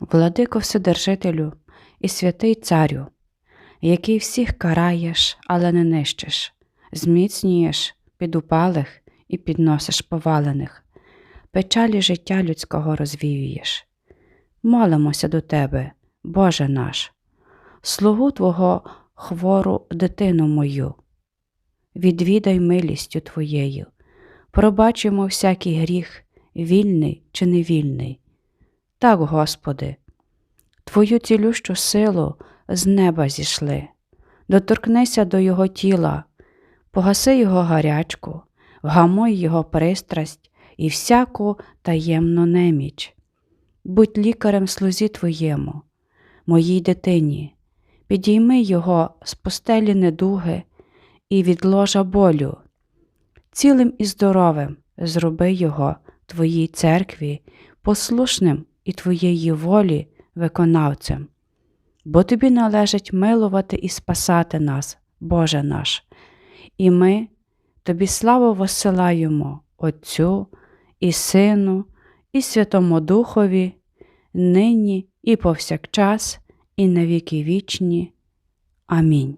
Владико Вседержителю і святий Царю, який всіх караєш, але не нищиш, зміцнюєш підупалих і підносиш повалених, печалі життя людського розвіюєш. Молимося до Тебе, Боже наш, слугу Твого хвору дитину мою. Відвідай милістю Твоєю, пробачимо всякий гріх, вільний чи невільний. Так, Господи, Твою цілющу силу з неба зійшли, доторкнися до Його тіла, погаси Його гарячку, вгамуй Його пристрасть і всяку таємну неміч. Будь лікарем слузі Твоєму, моїй дитині, підійми Його з постелі недуги і від ложа болю. Цілим і здоровим зроби Його Твоїй церкві, послушним і Твоєї волі виконавцем, бо Тобі належить милувати і спасати нас, Боже наш, і ми Тобі славу воссилаємо Отцю і Сину, і Святому Духові, нині і повсякчас, і на віки вічні. Амінь.